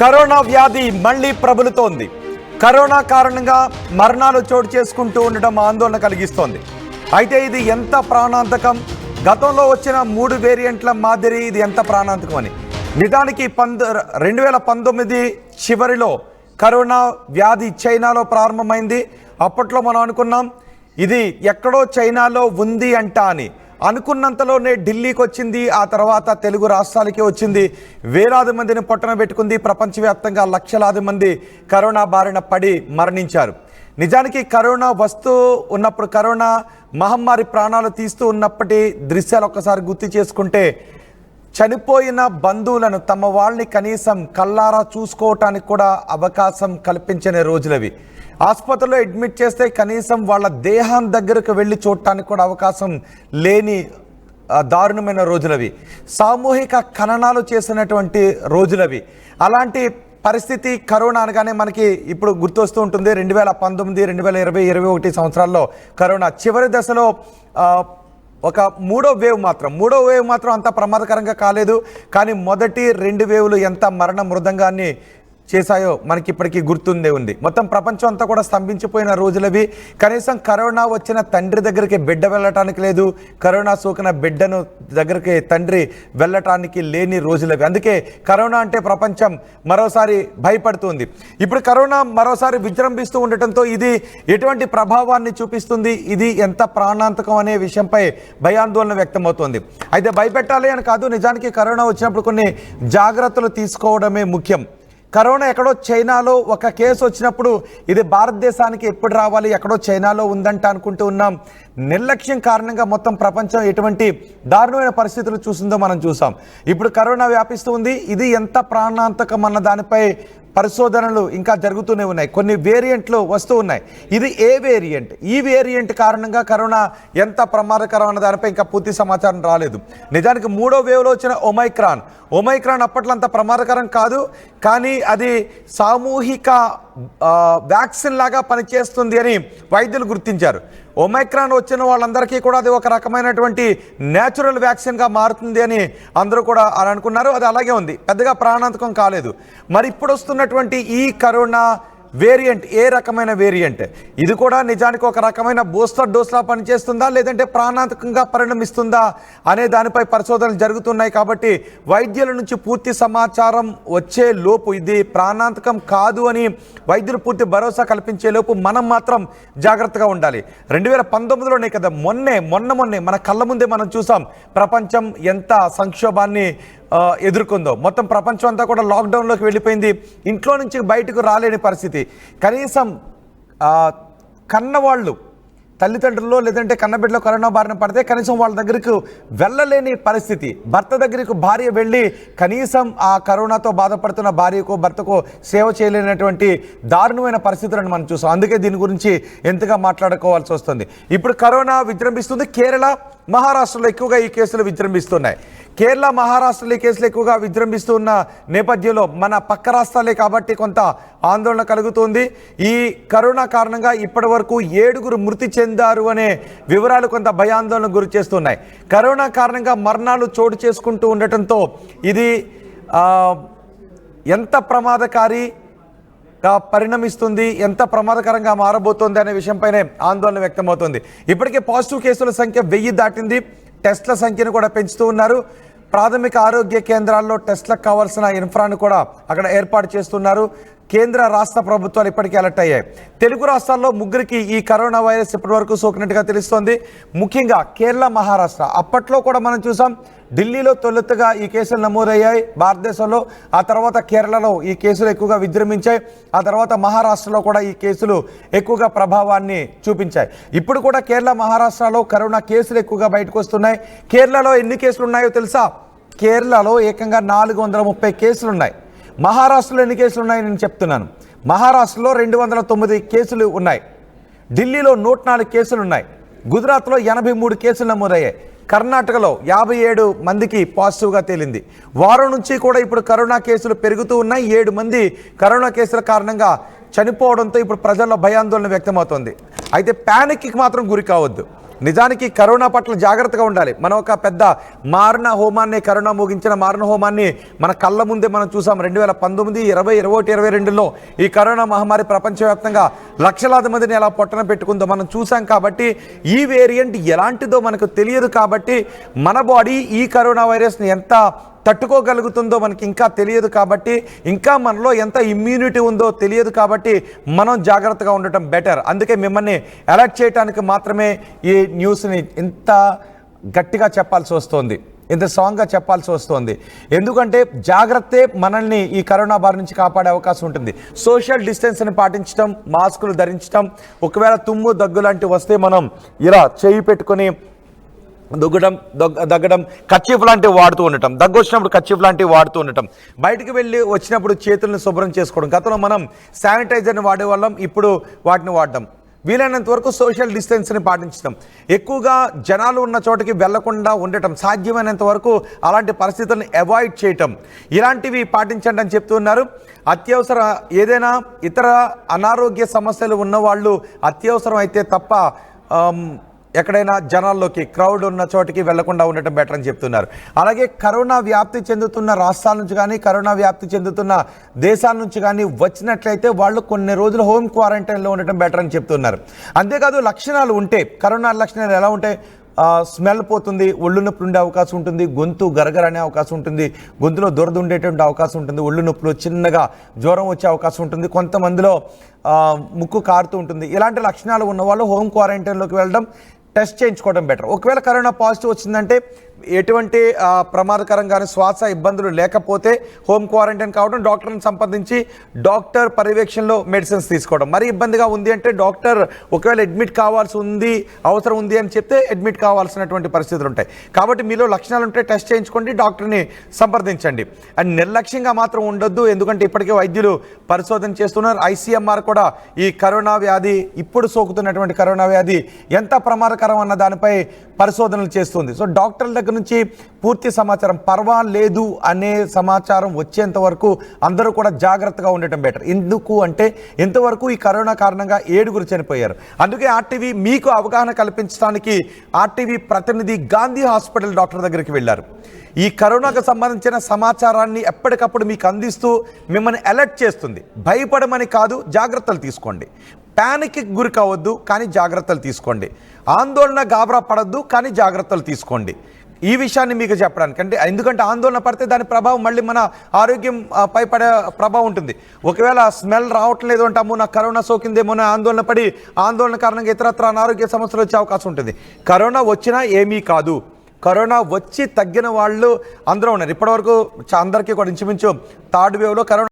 Corona వ్యాధి మళ్ళీ ప్రబలుతోంది. Corona కారణంగా మరణాలు చోటు చేసుకుంటూ ఉండడం ఆందోళన కలిగిస్తోంది. అయితే ఇది ఎంత ప్రాణాంతకం? గతంలో వచ్చిన మూడు వేరియంట్ల మాదిరి ఇది ఎంత ప్రాణాంతకం అని. నిజానికి పంద రెండు వేల పంతొమ్మిది చివరిలో కరోనా వ్యాధి చైనాలో ప్రారంభమైంది. అప్పట్లో మనం అనుకున్నాం ఇది ఎక్కడో చైనాలో ఉంది అంట అని. అనుకున్నంతలోనే ఢిల్లీకి వచ్చింది ఆ తర్వాత తెలుగు రాష్ట్రాలకి వచ్చింది. వేలాది మందిని పొట్టన పెట్టుకుంది ప్రపంచవ్యాప్తంగా లక్షలాది మంది కరోనా బారిన పడి మరణించారు. నిజానికి కరోనా వస్తూ ఉన్నప్పుడు కరోనా మహమ్మారి ప్రాణాలు తీస్తూ ఉన్నప్పటి దృశ్యాలు ఒక్కసారి గుర్తు చేసుకుంటే చనిపోయిన బంధువులను తమ వాళ్ళని కనీసం కల్లారా చూసుకోవటానికి కూడా అవకాశం కల్పించని రోజులవి. ఆసుపత్రిలో అడ్మిట్ చేస్తే కనీసం వాళ్ళ దేహం దగ్గరకు వెళ్ళి చూడటానికి కూడా అవకాశం లేని దారుణమైన రోజులవి. సామూహిక ఖననాలు చేసినటువంటి రోజులవి. అలాంటి పరిస్థితి కరోనా అనగానే మనకి ఇప్పుడు గుర్తొస్తూ ఉంటుంది. రెండు వేల పంతొమ్మిది రెండు వేల ఇరవై ఇరవై ఒకటి సంవత్సరాల్లో కరోనా. చివరి దశలో ఒక మూడో వేవ్ మాత్రం మూడో వేవ్ మాత్రం అంత ప్రమాదకరంగా కాలేదు. కానీ మొదటి రెండు వేవులు ఎంత మరణ మృదంగాన్ని చేశాయో మనకి ఇప్పటికీ గుర్తుందే ఉంది. మొత్తం ప్రపంచం అంతా కూడా స్తంభించిపోయిన రోజులవి. కనీసం కరోనా వచ్చిన తండ్రి దగ్గరికి బిడ్డ వెళ్ళటానికి లేదు. కరోనా సోకిన బిడ్డను దగ్గరికి తండ్రి వెళ్ళటానికి లేని రోజులవి. అందుకే కరోనా అంటే ప్రపంచం మరోసారి భయపడుతుంది. ఇప్పుడు కరోనా మరోసారి విజృంభిస్తూ ఉండటంతో ఇది ఎటువంటి ప్రభావాన్ని చూపిస్తుంది? ఇది ఎంత ప్రాణాంతకం అనే విషయంపై భయాందోళన వ్యక్తమవుతోంది. అయితే భయపెట్టాలి అని కాదు నిజానికి కరోనా వచ్చినప్పుడు కొన్ని జాగ్రత్తలు తీసుకోవడమే ముఖ్యం. కరోనా ఎక్కడో చైనాలో ఒక కేసు వచ్చినప్పుడు ఇది భారతదేశానికి ఎప్పుడు రావాలి ఎక్కడో చైనాలో ఉందంట అనుకుంటూ ఉన్నాం. నిర్లక్ష్యం కారణంగా మొత్తం ప్రపంచం ఎటువంటి దారుణమైన పరిస్థితులు చూసిందో మనం చూసాం. ఇప్పుడు కరోనా వ్యాపిస్తూ ఉంది. ఇది ఎంత ప్రాణాంతకం అన్న దానిపై పరిశోధనలు ఇంకా జరుగుతూనే ఉన్నాయి. కొన్ని వేరియంట్లు వస్తూ ఉన్నాయి. ఇది ఏ వేరియంట్ ఈ వేరియంట్ కారణంగా కరోనా ఎంత ప్రమాదకరం అన్న దానిపై ఇంకా పూర్తి సమాచారం రాలేదు. నిజానికి మూడో వేవ్లో వచ్చిన ఒమైక్రాన్. ఒమైక్రాన్ అప్పట్లో అంత ప్రమాదకరం కాదు. కానీ అది సామూహిక వ్యాక్సిన్ లాగా పనిచేస్తుంది అని వైద్యులు గుర్తించారు. ఒమైక్రాన్ వచ్చిన వాళ్ళందరికీ కూడా అది ఒక రకమైనటువంటి న్యాచురల్ వ్యాక్సిన్గా మారుతుంది అని అందరూ కూడా అని అనుకున్నారు. అది అలాగే ఉంది. పెద్దగా ప్రాణాంతకం కాలేదు. మరి ఇప్పుడు వస్తున్నటువంటి ఈ కరోనా వేరియంట్ ఏ రకమైన వేరియంట్? ఇది కూడా నిజానికి ఒక రకమైన బూస్టర్ డోస్లా పనిచేస్తుందా? లేదంటే ప్రాణాంతకంగా పరిణమిస్తుందా? అనే దానిపై పరిశోధనలు జరుగుతున్నాయి కాబట్టి వైద్యుల నుంచి పూర్తి సమాచారం వచ్చే లోపు ఇది ప్రాణాంతకం కాదు అని వైద్యులు పూర్తి భరోసా కల్పించే లోపు మనం మాత్రం జాగ్రత్తగా ఉండాలి. రెండు వేల పంతొమ్మిదిలోనే కదా మొన్నే మొన్న మొన్నే మన కళ్ళ ముందే మనం చూసాం ప్రపంచం ఎంత సంక్షోభాన్ని ఎదుర్కొందో. మొత్తం ప్రపంచం అంతా కూడా లాక్డౌన్లోకి వెళ్ళిపోయింది. ఇంట్లో నుంచి బయటకు రాలేని పరిస్థితి. కనీసం కన్నవాళ్ళు తల్లిదండ్రులు లేదంటే కన్నబిడ్డలో కరోనా బారిన పడితే కనీసం వాళ్ళ దగ్గరకు వెళ్ళలేని పరిస్థితి. భర్త దగ్గరకు భార్య వెళ్ళి కనీసం ఆ కరోనాతో బాధపడుతున్న భార్యకో భర్తకో సేవ చేయలేనటువంటి దారుణమైన పరిస్థితులను మనం చూసాం. అందుకే దీని గురించి ఎంతగా మాట్లాడుకోవాల్సి వస్తుంది. ఇప్పుడు కరోనా విజృంభిస్తుంది. కేరళ మహారాష్ట్రలో ఎక్కువగా ఈ కేసులు విజృంభిస్తున్నాయి. కేరళ మహారాష్ట్రలో కేసులు ఎక్కువగా విజృంభిస్తున్న నేపథ్యంలో మన పక్క రాష్ట్రాలే కాబట్టి కొంత ఆందోళన కలుగుతుంది. ఈ కరోనా కారణంగా ఇప్పటి వరకు ఏడుగురు మృతి చెందారు అనే వివరాలు కొంత భయాందోళన గురి చేస్తున్నాయి. కరోనా కారణంగా మరణాలు చోటు చేసుకుంటూ ఉండటంతో ఇది ఎంత ప్రమాదకారి పరిణమిస్తుంది ఎంత ప్రమాదకరంగా మారబోతోంది అనే విషయంపైనే ఆందోళన వ్యక్తమవుతుంది. ఇప్పటికే పాజిటివ్ కేసుల సంఖ్య వెయ్యి దాటింది. టెస్ట్ల సంఖ్యను కూడా పెంచుతూ ఉన్నారు. ప్రాథమిక ఆరోగ్య కేంద్రాల్లో టెస్ట్లకు కావాల్సిన ఇన్ఫ్రాను కూడా అక్కడ ఏర్పాటు చేస్తున్నారు. కేంద్ర రాష్ట్ర ప్రభుత్వాలు ఇప్పటికే అలర్ట్ అయ్యాయి. తెలుగు రాష్ట్రాల్లో ముగ్గురికి ఈ కరోనా వైరస్ ఇప్పటివరకు సోకినట్టుగా తెలుస్తోంది. ముఖ్యంగా కేరళ మహారాష్ట్ర. అప్పట్లో కూడా మనం చూసాం ఢిల్లీలో తొలుతగా ఈ కేసులు నమోదయ్యాయి భారతదేశంలో. ఆ తర్వాత కేరళలో ఈ కేసులు ఎక్కువగా విజృంభించాయి. ఆ తర్వాత మహారాష్ట్రలో కూడా ఈ కేసులు ఎక్కువగా ప్రభావాన్ని చూపించాయి. ఇప్పుడు కూడా కేరళ మహారాష్ట్రలో కరోనా కేసులు ఎక్కువగా బయటకు వస్తున్నాయి. కేరళలో ఎన్ని కేసులు ఉన్నాయో తెలుసా? కేరళలో ఏకంగా నాలుగు వందల ముప్పై కేసులు ఉన్నాయి. మహారాష్ట్రలో ఎన్ని కేసులు ఉన్నాయని నేను చెప్తున్నాను. మహారాష్ట్రలో రెండు వందల తొమ్మిది కేసులు ఉన్నాయి. ఢిల్లీలో నూట నాలుగు కేసులు ఉన్నాయి. గుజరాత్లో ఎనభై మూడు కేసులు నమోదయ్యాయి. కర్ణాటకలో యాభై ఏడు మందికి పాజిటివ్గా తేలింది. వారం నుంచి కూడా ఇప్పుడు కరోనా కేసులు పెరుగుతూ ఉన్నాయి. ఏడు మంది కరోనా కేసుల కారణంగా చనిపోవడంతో ఇప్పుడు ప్రజల్లో భయాందోళన వ్యక్తమవుతోంది. అయితే ప్యానిక్కి మాత్రం గురి కావద్దు. నిజానికి కరోనా పట్ల జాగ్రత్తగా ఉండాలి. మనం ఒక పెద్ద మారణ హోమాన్ని కరోనా ముగించిన మారణ హోమాన్ని మన కళ్ళ ముందే మనం చూసాం. రెండు వేల పంతొమ్మిది ఇరవై ఇరవై ఒకటి ఇరవై రెండులో ఈ కరోనా మహమ్మారి ప్రపంచవ్యాప్తంగా లక్షలాది మందిని ఎలా పొట్టన పెట్టుకుందో మనం చూసాం కాబట్టి ఈ వేరియంట్ ఎలాంటిదో మనకు తెలియదు కాబట్టి మన బాడీ ఈ కరోనా వైరస్ని ఎంత తట్టుకోగలుగుతుందో మనకి ఇంకా తెలియదు కాబట్టి ఇంకా మనలో ఎంత ఇమ్యూనిటీ ఉందో తెలియదు కాబట్టి మనం జాగ్రత్తగా ఉండటం బెటర్ అందుకే మిమ్మల్ని అలర్ట్ చేయడానికి మాత్రమే ఈ న్యూస్ని ఇంత గట్టిగా చెప్పాల్సి వస్తుంది. ఇంత స్ట్రాంగ్గా చెప్పాల్సి వస్తుంది. ఎందుకంటే జాగ్రత్తే మనల్ని ఈ కరోనా బారి నుంచి కాపాడే అవకాశం ఉంటుంది. సోషల్ డిస్టెన్స్ని పాటించడం మాస్కులు ధరించడం ఒకవేళ తుమ్ము దగ్గు లాంటివి వస్తే మనం ఇలా చేయి పెట్టుకొని దొగ్గడం దగ్గడం కచ్చిఫ్ లాంటివి వాడుతూ ఉండటం. దగ్గు వచ్చినప్పుడు కచ్చిఫ్ లాంటివి వాడుతూ ఉండటం. బయటికి వెళ్ళి వచ్చినప్పుడు చేతులను శుభ్రం చేసుకోవడం. గతంలో మనం శానిటైజర్ని వాడే వాళ్ళం ఇప్పుడు వాటిని వాడటం వీలైనంత వరకు సోషల్ డిస్టెన్స్ని పాటించడం. ఎక్కువగా జనాలు ఉన్న చోటకి వెళ్ళకుండా ఉండటం సాధ్యమైనంత వరకు అలాంటి పరిస్థితులను అవాయిడ్ చేయటం. ఇలాంటివి పాటించండి అని చెప్తున్నారు అత్యవసర ఏదైనా ఇతర అనారోగ్య సమస్యలు ఉన్నవాళ్ళు అత్యవసరం అయితే తప్ప ఎక్కడైనా జనాల్లోకి క్రౌడ్ ఉన్న చోటికి వెళ్ళకుండా ఉండటం బెటర్ అని చెప్తున్నారు. అలాగే కరోనా వ్యాప్తి చెందుతున్న రాష్ట్రాల నుంచి కానీ కరోనా వ్యాప్తి చెందుతున్న దేశాల నుంచి కానీ వచ్చినట్లయితే వాళ్ళు కొన్ని రోజులు హోమ్ క్వారంటైన్లో ఉండటం బెటర్ అని చెప్తున్నారు. అంతేకాదు లక్షణాలు ఉంటే కరోనా లక్షణాలు ఎలా ఉంటాయి స్మెల్ పోతుంది ఒళ్ళు నొప్పులు ఉండే అవకాశం ఉంటుంది గొంతు గరగర అనే అవకాశం ఉంటుంది గొంతులో దురద ఉండేటువంటి అవకాశం ఉంటుంది ఒళ్ళు నొప్పులు చిన్నగా జ్వరం వచ్చే అవకాశం ఉంటుంది కొంతమందిలో ముక్కు కారుతూ ఉంటుంది. ఇలాంటి లక్షణాలు ఉన్న వాళ్ళు హోమ్ క్వారంటైన్లోకి వెళ్ళడం టెస్ట్ చేయించుకోవడం బెటర్. ఒకవేళ కరోనా పాజిటివ్ వచ్చిందంటే ఎటువంటి ప్రమాదకరం కానీ శ్వాస ఇబ్బందులు లేకపోతే హోమ్ క్వారంటైన్ కావడం డాక్టర్ని సంప్రదించి డాక్టర్ పర్యవేక్షణలో మెడిసిన్స్ తీసుకోవడం. మరి ఇబ్బందిగా ఉంది అంటే డాక్టర్ ఒకవేళ అడ్మిట్ కావాల్సి ఉంది అవసరం ఉంది అని చెప్తే అడ్మిట్ కావాల్సినటువంటి పరిస్థితులు ఉంటాయి. కాబట్టి మీలో లక్షణాలు ఉంటే టెస్ట్ చేయించుకోండి డాక్టర్ని సంప్రదించండి. అండ్ నిర్లక్ష్యంగా మాత్రం ఉండొద్దు ఎందుకంటే ఇప్పటికే వైద్యులు పరిశోధన చేస్తున్నారు. ఐసీఎంఆర్ కూడా ఈ కరోనా వ్యాధి ఇప్పుడు సోకుతున్నటువంటి కరోనా వ్యాధి ఎంత ప్రమాదకరం అన్న దానిపై పరిశోధనలు చేస్తుంది. సో డాక్టర్ల దగ్గర నుంచి పూర్తి సమాచారం పర్వాలేదు అనే సమాచారం వచ్చేంత వరకు అందరూ కూడా జాగ్రత్తగా ఉండటం బెటర్ ఎందుకు అంటే ఇంతవరకు ఈ కరోనా కారణంగా ఏడుగురు చనిపోయారు. అందుకే ఆర్టీవీ మీకు అవగాహన కల్పించడానికి ఆర్టీవీ ప్రతినిధి గాంధీ హాస్పిటల్ డాక్టర్ దగ్గరికి వెళ్ళారు. ఈ కరోనాకు సంబంధించిన సమాచారాన్ని ఎప్పటికప్పుడు మీకు అందిస్తూ మిమ్మల్ని అలర్ట్ చేస్తుంది. భయపడమని కాదు జాగ్రత్తలు తీసుకోండి. ప్యానిక్కి గురి కావద్దు కానీ జాగ్రత్తలు తీసుకోండి. ఆందోళన గాబరా పడద్దు కానీ జాగ్రత్తలు తీసుకోండి. ఈ విషయాన్ని మీకు చెప్పడానికి. అంటే ఎందుకంటే ఆందోళన పడితే దాని ప్రభావం మళ్ళీ మన ఆరోగ్యం పై పడే ప్రభావం ఉంటుంది. ఒకవేళ స్మెల్ రావట్లేదు అంటే అమ్మో నాకు కరోనా సోకిందేమో ఆందోళన పడి ఆందోళన కారణంగా ఇతరత్ర అనారోగ్య సమస్యలు వచ్చే అవకాశం ఉంటుంది. కరోనా వచ్చినా ఏమీ కాదు. కరోనా వచ్చి తగ్గిన వాళ్ళు అందరూ ఉన్నారు. ఇప్పటివరకు అందరికీ కూడా ఇంచుమించు థర్డ్ వేవ్లో కరోనా